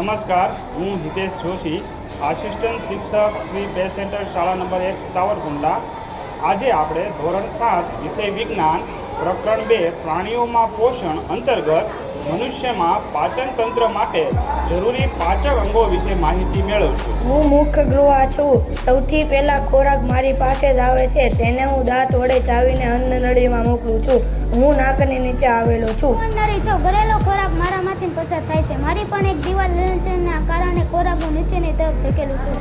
નમસ્કાર હું હિતેશ જોશી આસિસ્ટન્ટ શિક્ષક શ્રી બે સેન્ટર શાળા નંબર એક સાવરકુંડલા. આજે આપણે ધોરણ સાત વિષય વિજ્ઞાન પ્રકરણ બે પ્રાણીઓમાં પોષણ અંતર્ગત મનુષ્યમાં પાચન તંત્ર માટે જરૂરી પાચક અંગો વિશે માહિતી મેળવશું. હું મુખ્ય ગૃહ છું. સૌથી પહેલા ખોરાક મારી પાસે જ આવે છે. તેને હું દાંત વડે ચાવીને અન્ન નળીમાં મોકલું છું. હું નાકની નીચે આવેલો છું. ઘરેલો ખોરાક પસાર થાય છે. મારી પણ એક દિવાલ લંચનના કારણે હું નીચેની તરફ ધકેલું છું.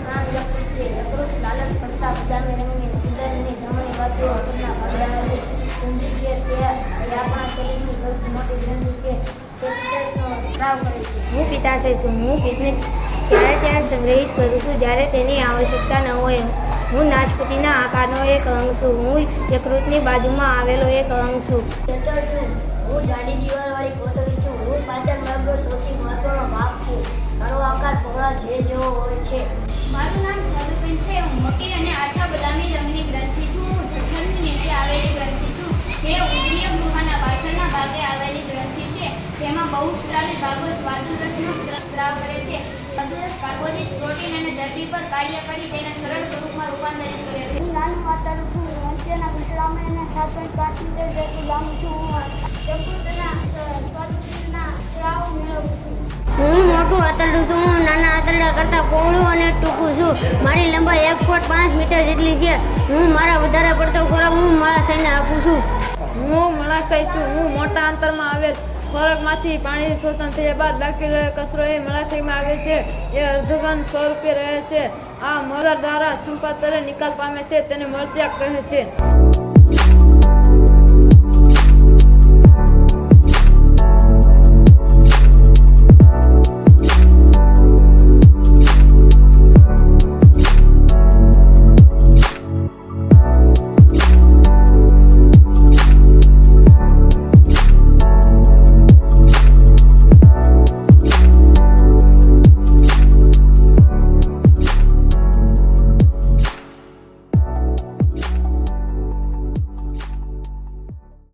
હું પિત્તાશય છું. હું પિત્તને ત્યારે ત્યાં સંગ્રહિત કરું છું? જ્યારે તેની આવશ્યકતા ન હોય હું નાશપતિના આકારનો એક અંગ છું. હું યકૃતની બાજુમાં આવેલો એક અંગ છું. હું જાડી દિવાલવાળી કોથળી હું પાચન સૌથી મહત્વનો ભાગ છે. મારો આકાર પહોળા જે જેવો હોય છે. મારું નામ સાધુબેન છે. હું મોટી અને આછા બદામી રંગની ગ્રંથિ છું. હું જઠરની નીચે આવેલી ગ્રંથિ છું. જે ઉદ્રીય ગૃહના પાછળના ભાગે આવેલી ગ્રંથિ છે. જેમાં બહુસ્ત્રાવી ભાગો સ્વાદુરસનો સ્ત્ર- સ્ત્રાવ કરે છે. સ્વાદુરસ કાર્બોદિત પ્રોટીન અને ચરબી પર કાર્ય કરી તેને સરળ સ્વરૂપમાં રૂપાંતરિત કરે છે. હું નાનું વાતાડું છું અંત્યના ગુસડામાં અને સાત પોઈન્ટ પાંચ મીટર જેટલું લાંબુ છું હું સ્વાદુપિંડના સ્ત્રાવ મેળવું છું હું મોટું આતરડું છું, હું નાના આતરડા કરતાં પહોળું અને ટૂંકું છું. મારી લંબાઈ એક ફૂટ પાંચ મીટર જેટલી છે. હું મારા વધારે પડતો ખોરાક હું મારા આપું છું. હું મળાશય છું, હું મોટા અંતરમાં આવેલ. ખોરાકમાંથી પાણી શોષણ થયા બાદ બાકી રહેલ કચરો એ મલાશયમાં આવે છે. એ અર્ધઘન સ્વરૂપે રહે છે. આ મળર દ્વારા ચુંપાતરે નિકાલ પામે છે. તેને મળત્યાગ કહે છે.